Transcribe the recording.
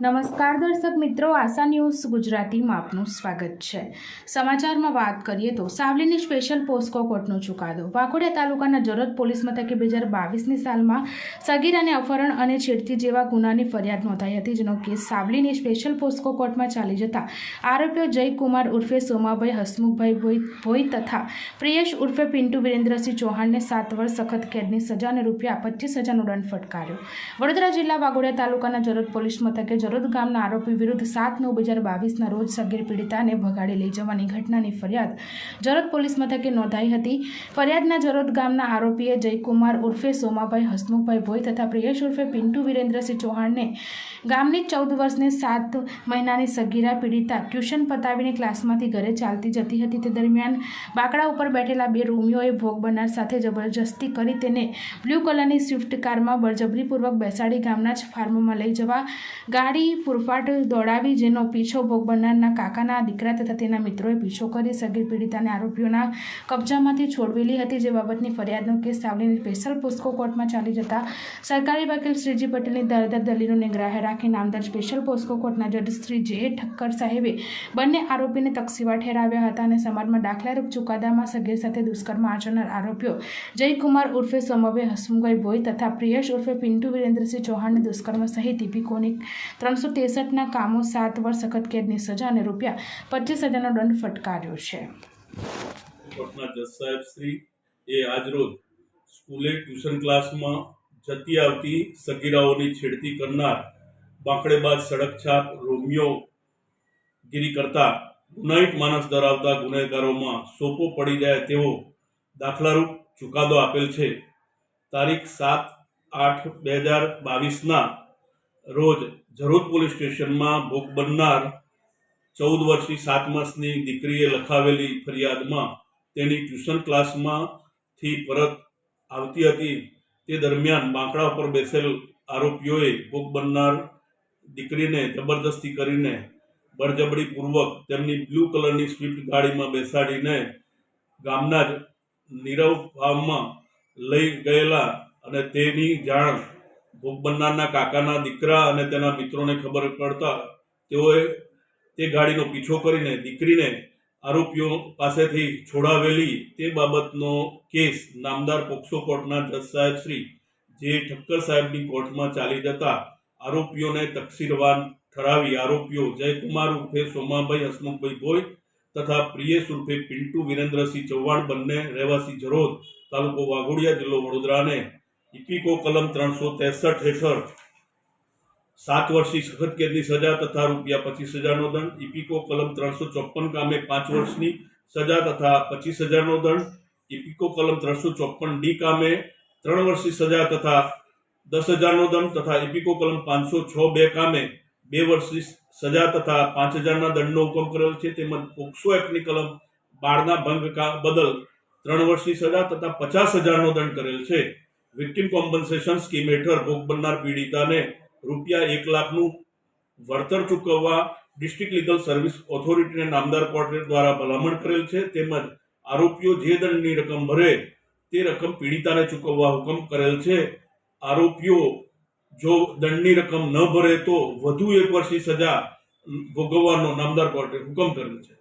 નમસ્કાર દર્શક મિત્રો, આશા ન્યૂઝ ગુજરાતીમાં આપનું સ્વાગત છે. સમાચારમાં વાત કરીએ તો સાવલીની સ્પેશિયલ પોસ્કો કોર્ટનો ચુકાદો. વાઘોડિયા તાલુકાના જરોદ પોલીસ મથકે બે હજાર બાવીસની સાલમાં સગીરાને અપહરણ અને છેડતી જેવા ગુનાની ફરિયાદ નોંધાઈ હતી, જેનો કેસ સાવલીની સ્પેશિયલ પોસ્કો કોર્ટમાં ચાલી જતા આરોપીઓ જયકુમાર ઉર્ફે સોમાભાઈ, હસમુખભાઈ ભોઈ ભોઈ તથા પ્રિયેશ ઉર્ફે પિન્ટુ વિરેન્દ્રસિંહ ચૌહાણને સાત વર્ષ સખત કેદની સજા અને રૂપિયા પચીસ હજારનો દંડ ફટકાર્યો. વડોદરા જિલ્લા વાઘોડિયા તાલુકાના જરોદ પોલીસ મથકે જરોદ ગામના આરોપી વિરુદ્ધ સાત નવ બે હજાર બાવીસના રોજ સગીર પીડિતાને ભગાડી લઈ જવાની ઘટનાની ફરિયાદ જરોદ પોલીસ મથકે નોંધાઈ હતી. ફરિયાદના જરોદ ગામના આરોપીએ જયકુમાર ઉર્ફે સોમાભાઈ હસમુખભાઈ ભોઈ તથા પ્રિયેશ ઉર્ફે પિન્ટુ વિરેન્દ્રસિંહ ચૌહાણને ગામની ચૌદ વર્ષની સાત મહિનાની સગીરા પીડિતા ટ્યુશન પતાવીને ક્લાસમાંથી ઘરે ચાલતી જતી હતી. તે દરમિયાન બાકડા ઉપર બેઠેલા બે રોમિયોએ ભોગ બનાર સાથે જબરજસ્તી કરી તેને બ્લુ કલરની સ્વિફ્ટ કારમાં બળજબરીપૂર્વક બેસાડી ગામના જ ફાર્મમાં લઈ જવા ગાડી પૂરપાટ દોડાવી, જેનો પીછો ભોગ બનનારના કાકાના દીકરા તથા તેના મિત્રોએ પીછો કરી સગીર પીડિતાને આરોપીઓના કબજામાંથી છોડવેલી હતી, જે બાબતની ફરિયાદનો કેસ સાવલીની સ્પેશિયલ પોસ્કો કોર્ટમાં ચાલી જતા સરકારી વકીલ શ્રીજી પટેલની દરદર દલીલોને ગ્રાહ્ય રાખી નામદાર સ્પેશિયલ પોસ્કો કોર્ટના જજ શ્રી જે ઠક્કર સાહેબે બંને આરોપીને તકસીવા ઠેરાવ્યા હતા અને સમાજમાં દાખલારૂપ ચુકાદામાં સગીર સાથે દુષ્કર્મ આચરનાર આરોપીઓ જયકુમાર ઉર્ફે સોમભાઈ હસમુભાઈ ભોઈ તથા પ્રિયશ ઉર્ફે પિન્ટુ વિરેન્દ્રસિંહ ચૌહાણને દુષ્કર્મ સહિત ઇપીકોની ત્રણસો ત્રેસઠના કામો સાત વર્ષ સખત કેદની સજા અને રૂપિયા પચીસ હજારનો દંડ ફટકાર્યો છે. કોર્ટના જજ સાહેબ શ્રી એ આજરોજ સ્કૂલે ટ્યુશન ક્લાસમાં જતી આવતી સગીરાઓની છેડતી કરનાર બાંકડેબાદ સડક છાપ રોમિયો ગીરી કરતા ગુનાહિત માનસ ધરાવતા ગુનેગારોમાં સોપો પડી જાય તેવો દાખલારૂપ ચુકાદો આપેલ છે. તારીખ સાત આઠ બે હજાર બાવીસના રોજ જરૂર પોલીસ સ્ટેશનમાં ભોગ બનનાર ચૌદ વર્ષની સાત માસની દીકરીએ લખાવેલી ફરિયાદમાં તેની ટ્યુશન ક્લાસમાંથી પરત આવતી હતી. તે દરમિયાન બાંકડા પર બેસેલ આરોપીઓએ ભોગ બનનાર દીકરીને જબરદસ્તી કરીને બળજબરીપૂર્વક તેમની બ્લુ કલરની સ્વિફ્ટ ગાડીમાં બેસાડીને ગામના જ નીરવ ફાર્મમાં લઈ ગયેલા અને તેની જાણ ભોગ બનનારના કાકાના દીકરા અને તેના મિત્રોને ખબર પડતા તેઓએ તે ગાડીનો પીછો કરીને દીકરીને આરોપીઓ પાસેથી છોડાવેલી તે બાબતનો કેસ નામદાર પોક્સો કોર્ટના જજ સાહેબ શ્રી જે ઠક્કર સાહેબની કોર્ટમાં ચાલી જતા આરોપીઓને તકસીરવાન ઠરાવી આરોપીઓ જયકુમાર ઉર્ફે સોમાભાઈ હસમુખભાઈ ભોઈ તથા પ્રિયેશ ઉર્ફે પિન્ટુ વિરેન્દ્રસિંહ ચૌહાણ બંને રહેવાસી જરોદ તાલુકો વાઘોડિયા જિલ્લો વડોદરાને ઇપિકો કલમ ત્રણસો ત્રેસઠ હેઠળ સાત વર્ષની સખત કેદની સજા તથા રૂપિયા પચીસ હજારનો દંડ. ઇપિકો કલમ ત્રણસો ચોપન કામે પાંચ વર્ષની સજા તથા પચીસ હજારનો દંડ. ઇપિકો કલમ ત્રણસો ચોપન ડી કામે ત્રણ વર્ષની સજા તથા દસ હજારનો દંડ તથા ઇપિકો કલમ પાંચસો છ બે કામે બે વર્ષની સજા તથા પાંચ હજારના દંડનો હુકમ કરેલ છે. તેમજ પોક્સો એક્ટની કલમ બાળના ભંગ બદલ ત્રણ વર્ષની સજા તથા પચાસ હજારનો દંડ કરેલ છે. વિક્ટિમ કોમ્પન્સેશન સ્કીમ હેઠળ ભોગ બનનાર પીડિતાને રૂપિયા એક લાખનું વળતર ચૂકવવા ડિસ્ટ્રિક્ટ લીગલ સર્વિસ ઓથોરિટીને નામદાર કોર્ટ દ્વારા ભલામણ કરેલ છે. તેમજ આરોપીઓ જે દંડની રકમ ભરે તે રકમ પીડિતાને ચૂકવવા હુકમ કરેલ છે. આરોપીઓ જો દંડની રકમ ન ભરે તો વધુ એક વર્ષની સજા ભોગવવાનો નામદાર કોર્ટે હુકમ કરેલ છે.